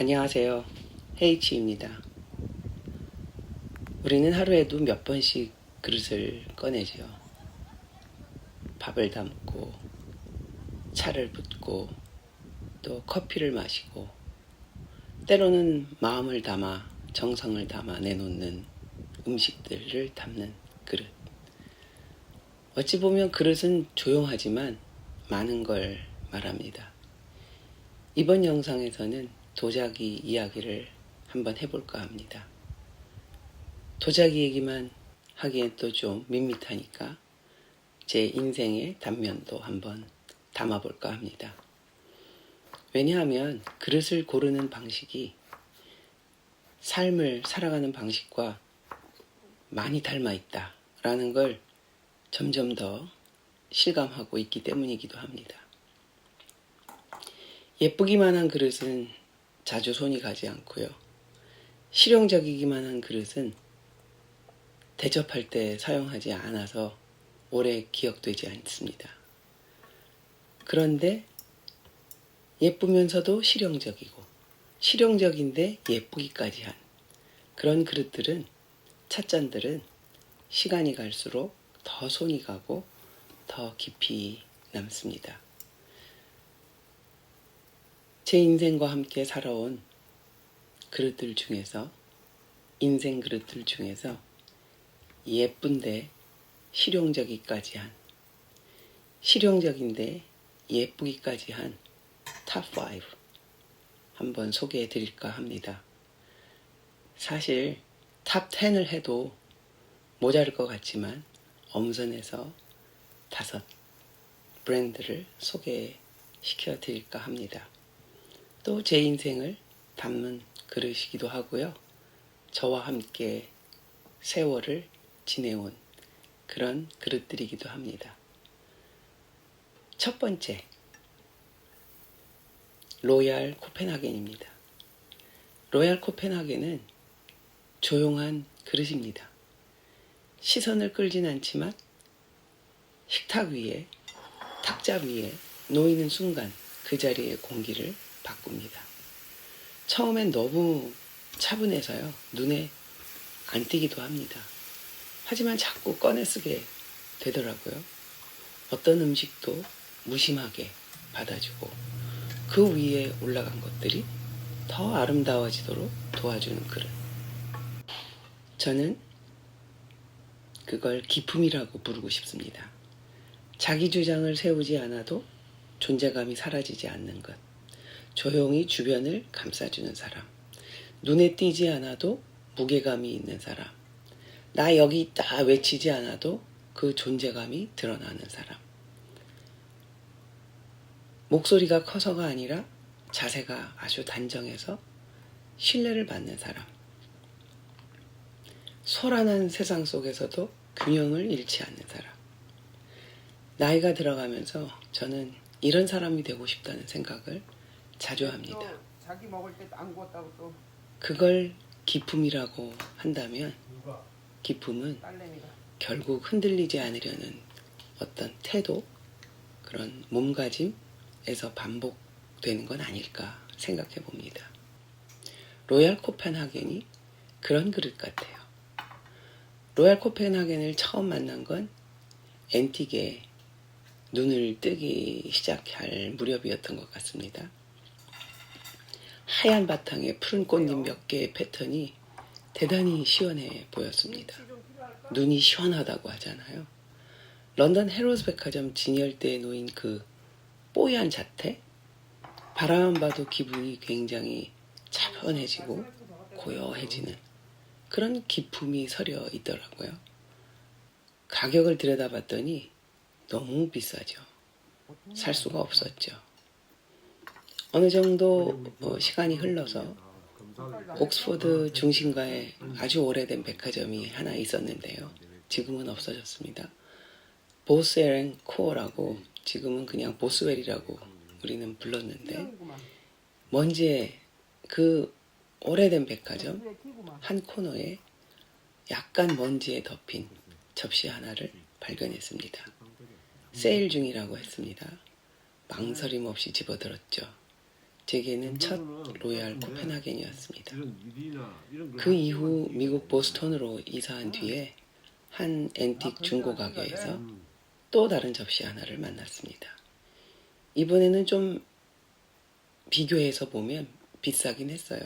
안녕하세요. 헤이치입니다. 우리는 하루에도 몇 번씩 그릇을 꺼내죠. 밥을 담고, 차를 붓고, 또 커피를 마시고, 때로는 마음을 담아, 정성을 담아 내놓는 음식들을 담는 그릇. 어찌 보면 그릇은 조용하지만 많은 걸 말합니다. 이번 영상에서는 도자기 이야기를 한번 해볼까 합니다. 도자기 얘기만 하기엔 또 좀 밋밋하니까 제 인생의 단면도 한번 담아볼까 합니다. 왜냐하면 그릇을 고르는 방식이 삶을 살아가는 방식과 많이 닮아 있다라는 걸 점점 더 실감하고 있기 때문이기도 합니다. 예쁘기만 한 그릇은 자주 손이 가지 않고요. 실용적이기만 한 그릇은 대접할 때 사용하지 않아서 오래 기억되지 않습니다. 그런데 예쁘면서도 실용적이고 실용적인데 예쁘기까지 한 그런 그릇들은 찻잔들은 시간이 갈수록 더 손이 가고 더 깊이 남습니다. 제 인생과 함께 살아온 그릇들 중에서 인생 그릇들 중에서 예쁜데 실용적이까지 한 실용적인데 예쁘기까지 한 탑5 한번 소개해 드릴까 합니다. 사실 탑 10을 해도 모자랄 것 같지만 엄선해서 다섯 브랜드를 소개시켜 드릴까 합니다. 또 제 인생을 담는 그릇이기도 하고요. 저와 함께 세월을 지내온 그런 그릇들이기도 합니다. 첫 번째, 로얄 코펜하겐입니다. 로얄 코펜하겐은 조용한 그릇입니다. 시선을 끌진 않지만 식탁 위에, 탁자 위에 놓이는 순간 그 자리의 공기를 바꿉니다. 처음엔 너무 차분해서요. 눈에 안 띄기도 합니다. 하지만 자꾸 꺼내 쓰게 되더라고요. 어떤 음식도 무심하게 받아주고 그 위에 올라간 것들이 더 아름다워지도록 도와주는 그릇. 저는 그걸 기품이라고 부르고 싶습니다. 자기 주장을 세우지 않아도 존재감이 사라지지 않는 것. 조용히 주변을 감싸주는 사람. 눈에 띄지 않아도 무게감이 있는 사람. 나 여기 있다 외치지 않아도 그 존재감이 드러나는 사람. 목소리가 커서가 아니라 자세가 아주 단정해서 신뢰를 받는 사람. 소란한 세상 속에서도 균형을 잃지 않는 사람. 나이가 들어가면서 저는 이런 사람이 되고 싶다는 생각을 자주 합니다. 또 자기 먹을 때안 구웠다고 또 그걸 기품이라고 한다면 기품은 결국 흔들리지 않으려는 어떤 태도, 그런 몸가짐에서 반복되는 건 아닐까 생각해 봅니다. 로얄 코펜하겐이 그런 그릇 같아요. 로얄 코펜하겐을 처음 만난 건 앤틱에 눈을 뜨기 시작할 무렵이었던 것 같습니다. 하얀 바탕에 푸른 꽃잎 몇 개의 패턴이 대단히 시원해 보였습니다. 눈이 시원하다고 하잖아요. 런던 헤로스 백화점 진열대에 놓인 그 뽀얀 자태? 바라만 봐도 기분이 굉장히 차분해지고 고요해지는 그런 기품이 서려 있더라고요. 가격을 들여다봤더니 너무 비싸죠. 살 수가 없었죠. 어느 정도 뭐 시간이 흘러서 옥스포드 중심가에 아주 오래된 백화점이 하나 있었는데요. 지금은 없어졌습니다. 보스앤 코어라고 지금은 그냥 보스웰이라고 우리는 불렀는데. 먼지에 그 오래된 백화점. 한 코너에 약간 먼지에 덮인 접시 하나를 발견했습니다. 세일 중이라고 했습니다. 망설임 없이 집어들었죠. 제게는 첫 로얄 코펜하겐이었습니다. 이런 걸그 이후 미국 보스턴으로 이사한 뒤에 한 앤틱 중고 가게에서 음, 또 다른 접시 하나를 만났습니다. 이번에는 좀 비교해서 보면 비싸긴 했어요.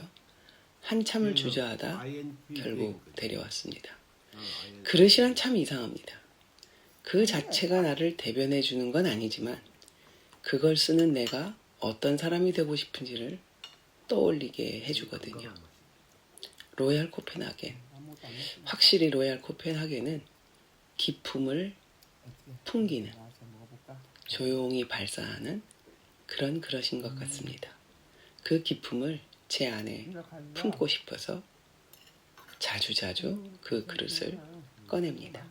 한참을 주저하다 INP 결국 땡. 데려왔습니다. 어, INP. 그릇이란 참 이상합니다. 그 자체가 나를 대변해 주는 건 아니지만 그걸 쓰는 내가 어떤 사람이 되고 싶은지를 떠올리게 해주거든요. 로얄 코펜하겐. 확실히 로얄 코펜하겐은 기품을 풍기는? 조용히 발사하는 그런 그릇인 것 같습니다. 그 기품을 제 안에 품고 싶어서 자주자주 그 그릇을 꺼냅니다.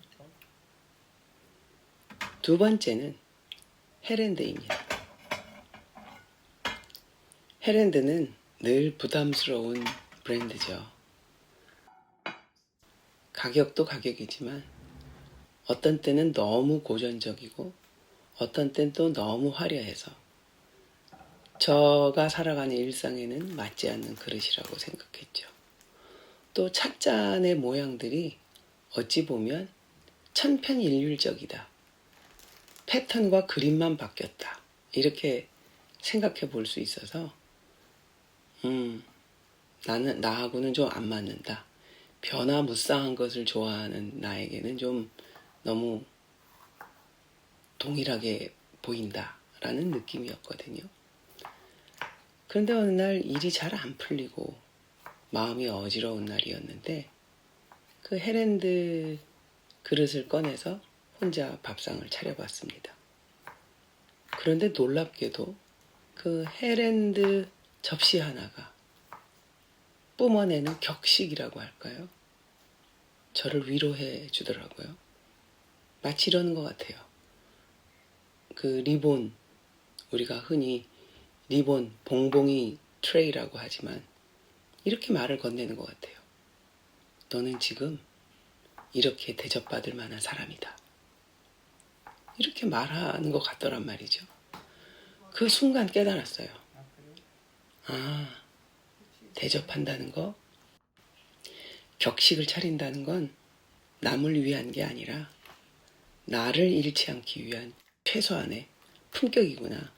두 번째는 헤랜드입니다. 헤랜드는 늘 부담스러운 브랜드죠. 가격도 가격이지만 어떤 때는 너무 고전적이고 어떤 때는 또 너무 화려해서 저가 살아가는 일상에는 맞지 않는 그릇이라고 생각했죠. 또 찻잔의 모양들이 어찌 보면 천편일률적이다. 패턴과 그림만 바뀌었다. 이렇게 생각해 볼 수 있어서, 음, 나는, 나하고는 좀 안 맞는다. 변화무쌍한 것을 좋아하는 나에게는 좀 너무 동일하게 보인다. 라는 느낌이었거든요. 그런데 어느 날 일이 잘 안 풀리고 마음이 어지러운 날이었는데 그 헤랜드 그릇을 꺼내서 혼자 밥상을 차려봤습니다. 그런데 놀랍게도 그 헤랜드 접시 하나가 뿜어내는 격식이라고 할까요? 저를 위로해 주더라고요. 마치 이러는 것 같아요. 그 리본, 우리가 흔히 리본, 봉봉이 트레이라고 하지만 이렇게 말을 건네는 것 같아요. 너는 지금 이렇게 대접받을 만한 사람이다. 이렇게 말하는 것 같더란 말이죠. 그 순간 깨달았어요. 아, 대접한다는 거, 격식을 차린다는 건 남을 위한 게 아니라 나를 잃지 않기 위한 최소한의 품격이구나.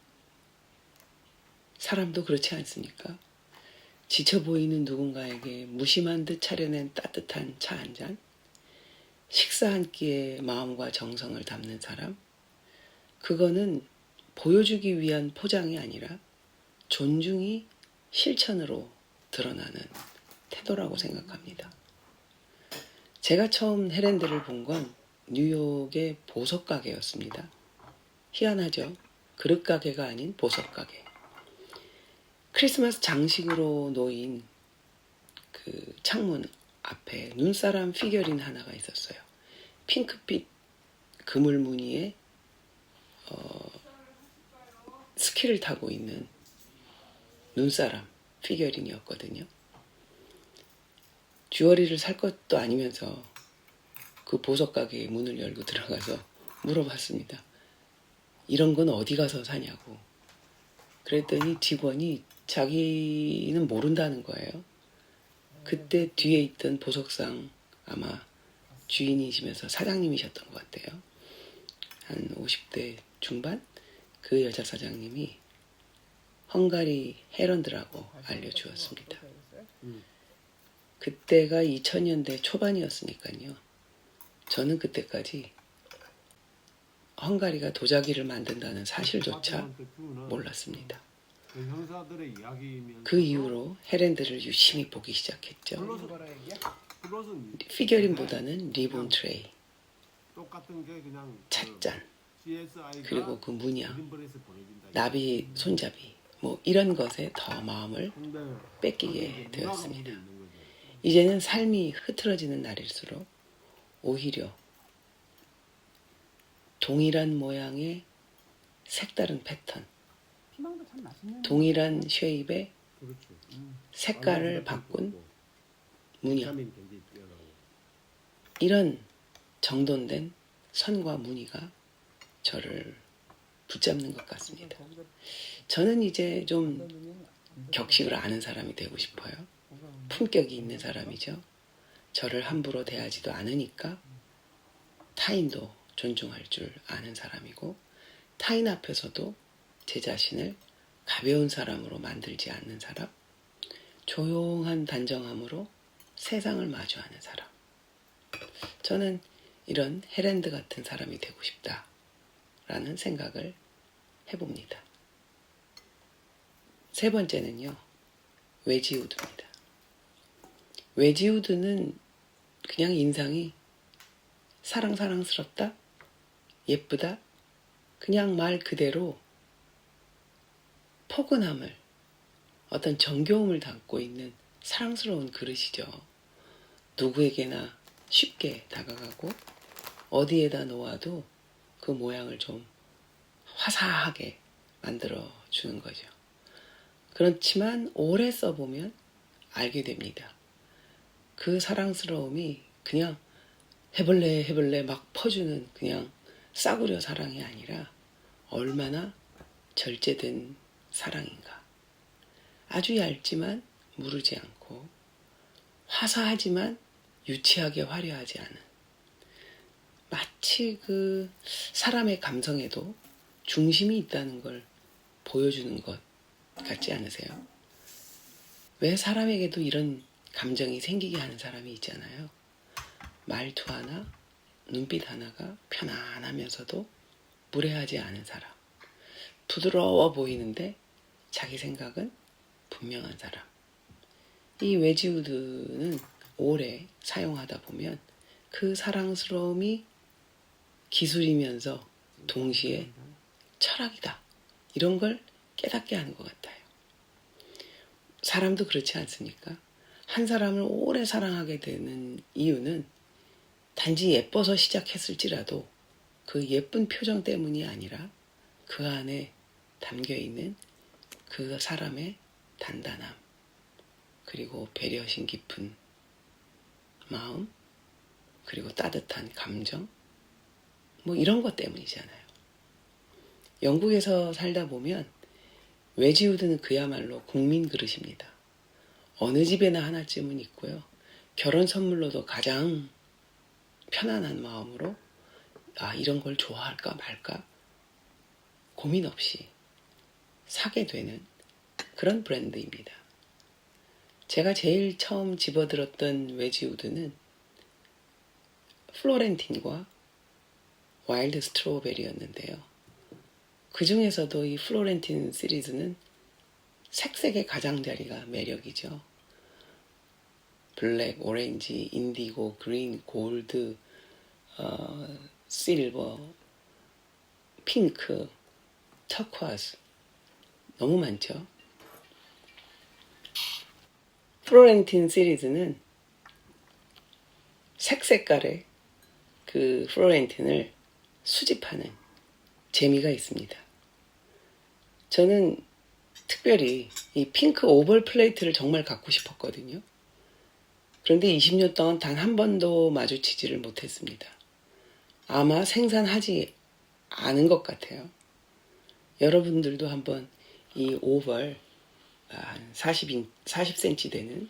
사람도 그렇지 않습니까? 지쳐 보이는 누군가에게 무심한 듯 차려낸 따뜻한 차 한 잔, 식사 한 끼에 마음과 정성을 담는 사람, 그거는 보여주기 위한 포장이 아니라 존중이 실천으로 드러나는 태도라고 생각합니다. 제가 처음 헤랜드를 본 건 뉴욕의 보석 가게였습니다. 희한하죠? 그릇 가게가 아닌 보석 가게. 크리스마스 장식으로 놓인 그 창문 앞에 눈사람 피겨린 하나가 있었어요. 핑크빛 그물 무늬에 어, 스키를 타고 있는 눈사람 피겨린이었거든요. 듀어리를 살 것도 아니면서 그 보석 가게에 문을 열고 들어가서 물어봤습니다. 이런 건 어디 가서 사냐고. 그랬더니 직원이 자기는 모른다는 거예요. 그때 뒤에 있던 보석상 아마 주인이시면서 사장님이셨던 것 같아요. 한 50대 중반? 그 여자 사장님이 헝가리 헤런드라고 알려주었습니다. 그때가 2000년대 초반이었으니까요. 저는 그때까지 헝가리가 도자기를 만든다는 사실조차 몰랐습니다. 그 이후로 헤랜드를 유심히 보기 시작했죠. 피겨린보다는 리본 트레이, 찻잔, 그리고 그 문양. 나비 손잡이, 뭐 이런 것에 더 마음을 뺏기게 되었습니다. 이제는 삶이 흐트러지는 날일수록 오히려 동일한 모양의 색다른 패턴. 동일한 쉐입의 그렇죠. 색깔을 바꾼 뛰어나고. 이런 정돈된 선과 무늬가 저를 붙잡는 것 같습니다. 저는 이제 좀 격식을 아는 사람이 되고 싶어요. 품격이 있는 사람이죠. 저를 함부로 대하지도 않으니까 타인도 존중할 줄 아는 사람이고 타인 앞에서도 제 자신을 가벼운 사람으로 만들지 않는 사람, 조용한 단정함으로 세상을 마주하는 사람. 저는 이런 헤랜드 같은 사람이 되고 싶다라는 생각을 해봅니다. 세 번째는요, 외지우드입니다. 외지우드는 그냥 인상이 사랑사랑스럽다? 예쁘다? 그냥 말 그대로 포근함을, 어떤 정겨움을 담고 있는 사랑스러운 그릇이죠. 누구에게나 쉽게 다가가고 어디에다 놓아도 그 모양을 좀 화사하게 만들어 주는 거죠. 그렇지만 오래 써보면 알게 됩니다. 그 사랑스러움이 그냥 해볼래 해볼래 막 퍼주는 그냥 싸구려 사랑이 아니라 얼마나 절제된 사랑인가. 아주 얇지만 무르지 않고 화사하지만 유치하게 화려하지 않은 마치 그 사람의 감성에도 중심이 있다는 걸 보여주는 것 같지 않으세요? 왜 사람에게도 이런 감정이 생기게 하는 사람이 있잖아요. 말투 하나, 눈빛 하나가 편안하면서도 무례하지 않은 사람. 부드러워 보이는데 자기 생각은 분명한 사람. 이 외지우드는 오래 사용하다 보면 그 사랑스러움이 기술이면서 동시에 철학이다. 이런 걸 깨닫게 하는 것 같아요. 사람도 그렇지 않습니까? 한 사람을 오래 사랑하게 되는 이유는 단지 예뻐서 시작했을지라도 그 예쁜 표정 때문이 아니라 그 안에 담겨 있는 그 사람의 단단함, 그리고 배려심 깊은 마음, 그리고 따뜻한 감정, 뭐 이런 것 때문이잖아요. 영국에서 살다 보면 외지우드는 그야말로 국민 그릇입니다. 어느 집에나 하나쯤은 있고요. 결혼 선물로도 가장 편안한 마음으로 아 이런 걸 좋아할까 말까 고민 없이 사게 되는 그런 브랜드입니다. 제가 제일 처음 집어들었던 외지우드는 플로렌틴과 와일드 스트로베리였는데요. 그 중에서도 이 플로렌틴 시리즈는 색색의 가장자리가 매력이죠. 블랙, 오렌지, 인디고, 그린, 골드, 어, 실버, 핑크, 터쿼스 너무 많죠. 플로렌틴 시리즈는 색 색깔의 그 플로렌틴을 수집하는 재미가 있습니다. 저는 특별히 이 핑크 오벌 플레이트를 정말 갖고 싶었거든요. 그런데 20년 동안 단 한 번도 마주치지를 못했습니다. 아마 생산하지 않은 것 같아요. 여러분들도 한번 이 오벌 아, 한 40인, 40cm 되는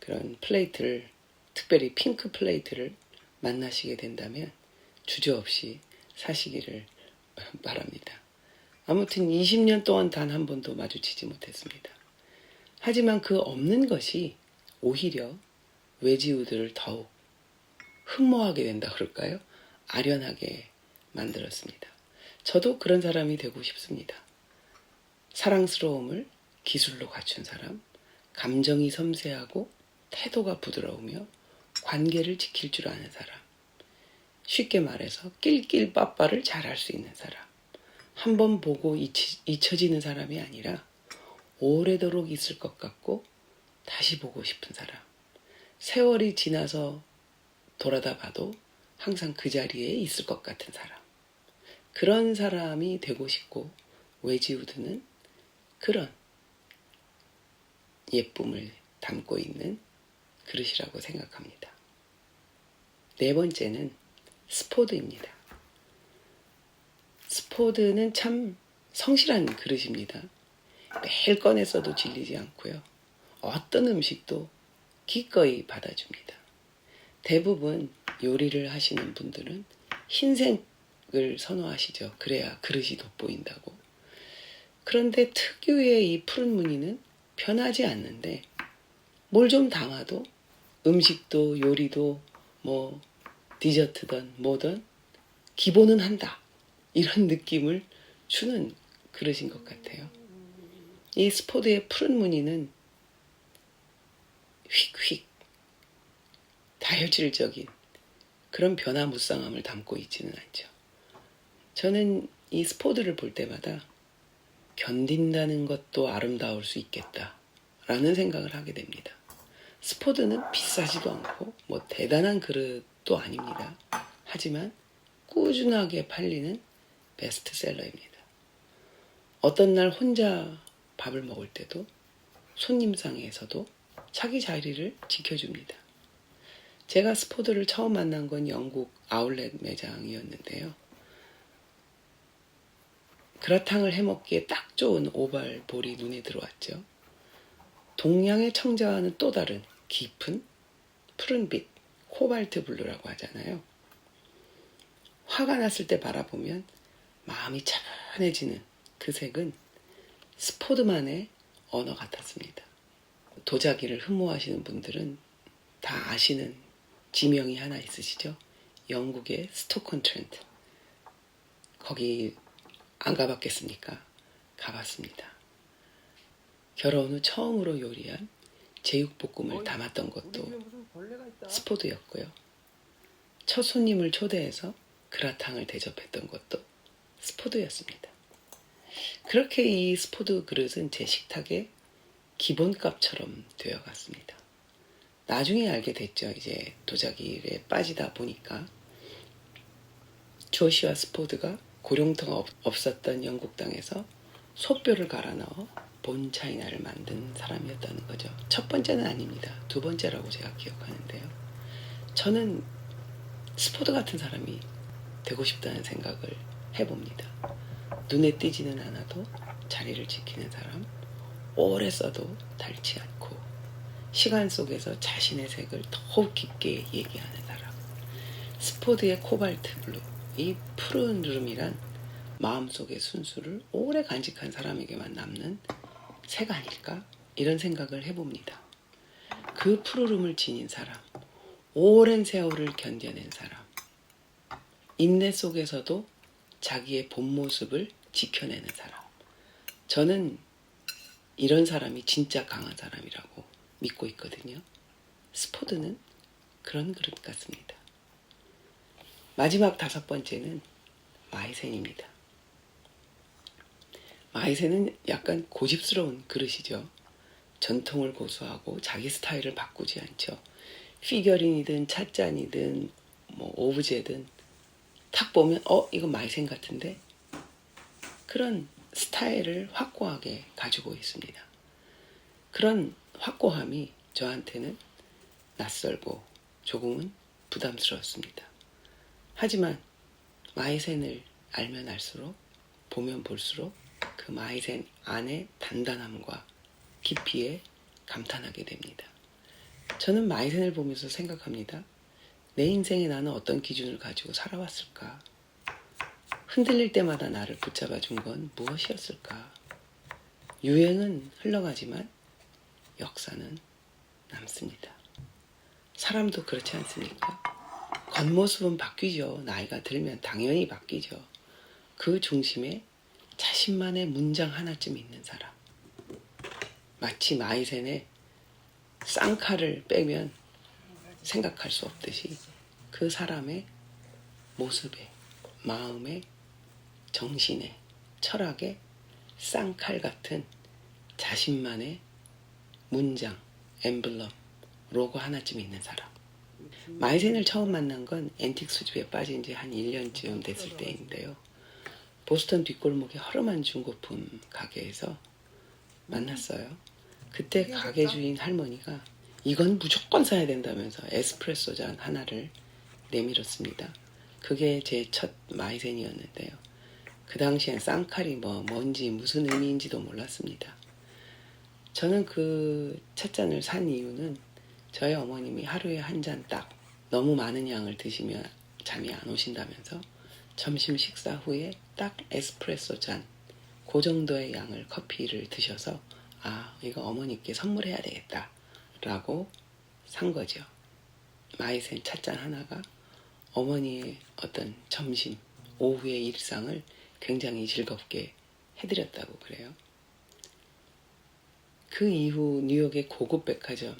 그런 플레이트를 특별히 핑크 플레이트를 만나시게 된다면 주저없이 사시기를 바랍니다. 아무튼 20년 동안 단 한 번도 마주치지 못했습니다. 하지만 그 없는 것이 오히려 외지우드를 더욱 흠모하게 된다 그럴까요? 아련하게 만들었습니다. 저도 그런 사람이 되고 싶습니다. 사랑스러움을 기술로 갖춘 사람, 감정이 섬세하고 태도가 부드러우며 관계를 지킬 줄 아는 사람, 쉽게 말해서 낄낄 빠빠를 잘 할 수 있는 사람, 한 번 보고 잊히, 잊혀지는 사람이 아니라 오래도록 있을 것 같고 다시 보고 싶은 사람, 세월이 지나서 돌아다 봐도 항상 그 자리에 있을 것 같은 사람, 그런 사람이 되고 싶고 외지우드는 그런 예쁨을 담고 있는 그릇이라고 생각합니다. 네 번째는 스포드입니다. 스포드는 참 성실한 그릇입니다. 매일 꺼냈어도 질리지 않고요. 어떤 음식도 기꺼이 받아줍니다. 대부분 요리를 하시는 분들은 흰색을 선호하시죠. 그래야 그릇이 돋보인다고. 그런데 특유의 이 푸른 무늬는 변하지 않는데 뭘 좀 담아도 음식도 요리도 뭐 디저트든 뭐든 기본은 한다. 이런 느낌을 주는 그릇인 것 같아요. 이 스포드의 푸른 무늬는 휙휙 다혈질적인 그런 변화무쌍함을 담고 있지는 않죠. 저는 이 스포드를 볼 때마다 견딘다는 것도 아름다울 수 있겠다라는 생각을 하게 됩니다. 스포드는 비싸지도 않고 뭐 대단한 그릇 도 아닙니다. 하지만 꾸준하게 팔리는 베스트셀러입니다. 어떤 날 혼자 밥을 먹을 때도 손님상에서도 자기 자리를 지켜줍니다. 제가 스포드를 처음 만난 건 영국 아울렛 매장이었는데요. 그라탕을 해먹기에 딱 좋은 오발 볼이 눈에 들어왔죠. 동양의 청자와는 또 다른 깊은 푸른빛, 코발트 블루라고 하잖아요. 화가 났을 때 바라보면 마음이 차분해지는 그 색은 스포드만의 언어 같았습니다. 도자기를 흠모하시는 분들은 다 아시는 지명이 하나 있으시죠? 영국의 스토컨 트렌트. 거기 안 가봤겠습니까? 가봤습니다. 결혼 후 처음으로 요리한 제육볶음을 담았던 것도. 스포드였고요. 첫 손님을 초대해서 그라탕을 대접했던 것도 스포드였습니다. 그렇게 이 스포드 그릇은 제 식탁의 기본값처럼 되어갔습니다. 나중에 알게 됐죠. 이제 도자기에 빠지다 보니까 조시와 스포드가 고령터가 없- 없었던 영국 땅에서 소뼈를 갈아 넣어 본 차이나를 만든 사람이었다는 거죠. 첫 번째는 아닙니다. 두 번째라고 제가 기억하는데요. 저는 스포드 같은 사람이 되고 싶다는 생각을 해봅니다. 눈에 띄지는 않아도 자리를 지키는 사람, 오래 써도 닳지 않고 시간 속에서 자신의 색을 더욱 깊게 얘기하는 사람. 스포드의 코발트 블루, 이 푸른 룸이란 마음속의 순수를 오래 간직한 사람에게만 남는 색 아닐까? 이런 생각을 해봅니다. 그 푸르름을 지닌 사람, 오랜 세월을 견뎌낸 사람, 인내 속에서도 자기의 본 모습을 지켜내는 사람. 저는 이런 사람이 진짜 강한 사람이라고 믿고 있거든요. 스포드는 그런 그릇 같습니다. 마지막 다섯 번째는 마이센입니다. 마이센은 약간 고집스러운 그릇이죠. 전통을 고수하고 자기 스타일을 바꾸지 않죠. 피겨링이든 찻잔이든 뭐 오브제든 탁 보면 어 이거 마이센 같은데 그런 스타일을 확고하게 가지고 있습니다. 그런 확고함이 저한테는 낯설고 조금은 부담스러웠습니다. 하지만 마이센을 알면 알수록 보면 볼수록 그 마이센 안의 단단함과 깊이에 감탄하게 됩니다. 저는 마이센을 보면서 생각합니다. 내 인생에 나는 어떤 기준을 가지고 살아왔을까? 흔들릴 때마다 나를 붙잡아 준 건 무엇이었을까? 유행은 흘러가지만 역사는 남습니다. 사람도 그렇지 않습니까? 겉모습은 바뀌죠. 나이가 들면 당연히 바뀌죠. 그 중심에 자신만의 문장 하나쯤 있는 사람. 마치 마이센의 쌍칼을 빼면 생각할 수 없듯이 그 사람의 모습에, 마음에, 정신에, 철학에 쌍칼 같은 자신만의 문장, 엠블럼, 로고 하나쯤 있는 사람. 마이센을 처음 만난 건 앤틱 수집에 빠진 지 한 1년쯤 됐을 때인데요. 보스턴 뒷골목의 허름한 중고품 가게에서 만났어요. 그때 가게 주인 할머니가 이건 무조건 사야 된다면서 에스프레소 잔 하나를 내밀었습니다. 그게 제 첫 마이센이었는데요. 그 당시엔 쌍칼이 뭐 뭔지 무슨 의미인지도 몰랐습니다. 저는 그 찻잔을 산 이유는 저희 어머님이 하루에 한 잔 딱 너무 많은 양을 드시면 잠이 안 오신다면서 점심 식사 후에 딱 에스프레소 잔, 그 정도의 양을 커피를 드셔서 아, 이거 어머니께 선물해야 되겠다. 라고 산 거죠. 마이센 찻잔 하나가 어머니의 어떤 점심, 오후의 일상을 굉장히 즐겁게 해드렸다고 그래요. 그 이후 뉴욕의 고급 백화점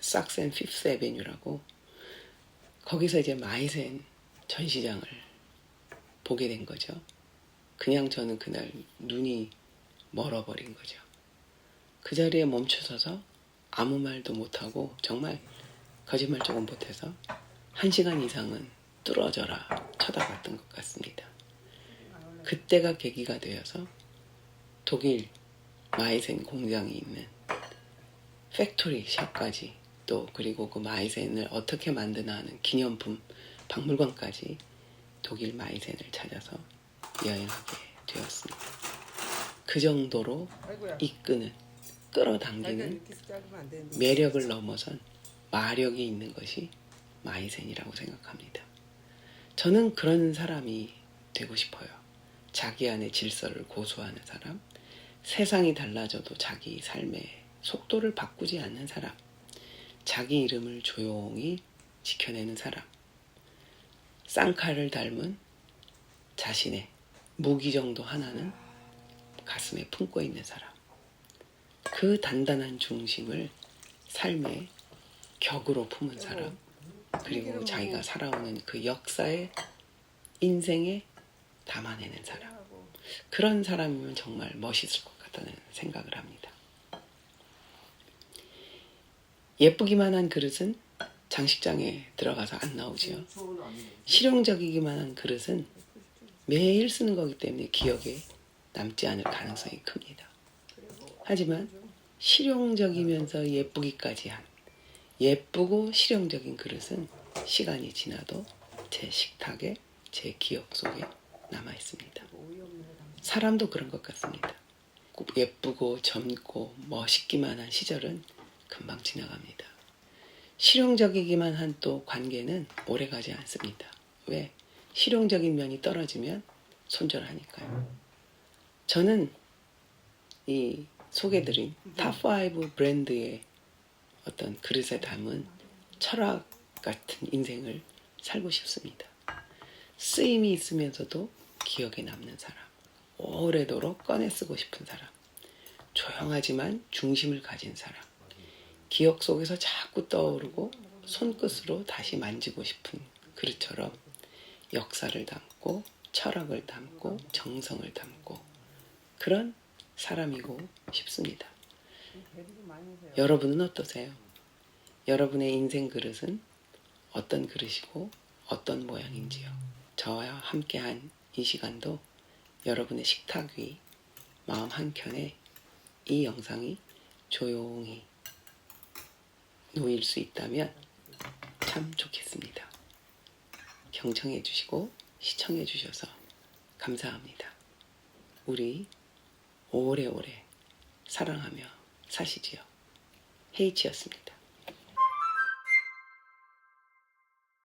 삭센 피프스 에베뉴라고 거기서 이제 마이센 전시장을 보게 된 거죠. 그냥 저는 그날 눈이 멀어버린 거죠. 그 자리에 멈춰서서 아무 말도 못하고 정말 거짓말 조금 못해서 한 시간 이상은 뚫어져라 쳐다봤던 것 같습니다. 그때가 계기가 되어서 독일 마이센 공장이 있는 팩토리 샵까지 또 그리고 그 마이센을 어떻게 만드나 하는 기념품 박물관까지 독일 마이센을 찾아서 여행하게 되었습니다. 그 정도로. 이끄는 끌어당기는. 매력을 넘어선 마력이 있는 것이 마이센이라고 생각합니다. 저는 그런 사람이 되고 싶어요. 자기 안의 질서를 고수하는 사람, 세상이 달라져도 자기 삶의 속도를 바꾸지 않는 사람, 자기 이름을 조용히 지켜내는 사람, 쌍칼을 닮은 자신의 무기 정도 하나는 가슴에 품고 있는 사람. 그 단단한 중심을 삶의 격으로 품은 사람 그리고 자기가 살아오는 그 역사의 인생에 담아내는 사람 그런 사람이면 정말 멋있을 것 같다는 생각을 합니다. 예쁘기만 한 그릇은 장식장에 들어가서 안 나오지요. 실용적이기만 한 그릇은 매일 쓰는 거기 때문에 기억에 남지 않을 가능성이 큽니다. 하지만 실용적이면서 예쁘기까지 한 예쁘고 실용적인 그릇은 시간이 지나도 제 식탁에 제 기억 속에 남아 있습니다. 사람도 그런 것 같습니다. 꼭 예쁘고 젊고 멋있기만 한 시절은 금방 지나갑니다. 실용적이기만 한 또 관계는 오래 가지 않습니다. 왜? 실용적인 면이 떨어지면 손절하니까요. 저는 이 소개드린 탑5 브랜드의 어떤 그릇에 담은 철학 같은 인생을 살고 싶습니다. 쓰임이 있으면서도 기억에 남는 사람, 오래도록 꺼내 쓰고 싶은 사람, 조용하지만 중심을 가진 사람, 기억 속에서 자꾸 떠오르고 손끝으로 다시 만지고 싶은 그릇처럼 역사를 담고 철학을 담고 정성을 담고 그런 사람이고 싶습니다. 여러분은 어떠세요? 여러분의 인생 그릇은 어떤 그릇이고 어떤 모양인지요? 저와 함께한 이 시간도 여러분의 식탁 위 마음 한켠에 이 영상이 조용히 놓일 수 있다면 참 좋겠습니다. 경청해 주시고 시청해 주셔서 감사합니다. 우리 오래오래 사랑하며 사시지요. 헤이치였습니다.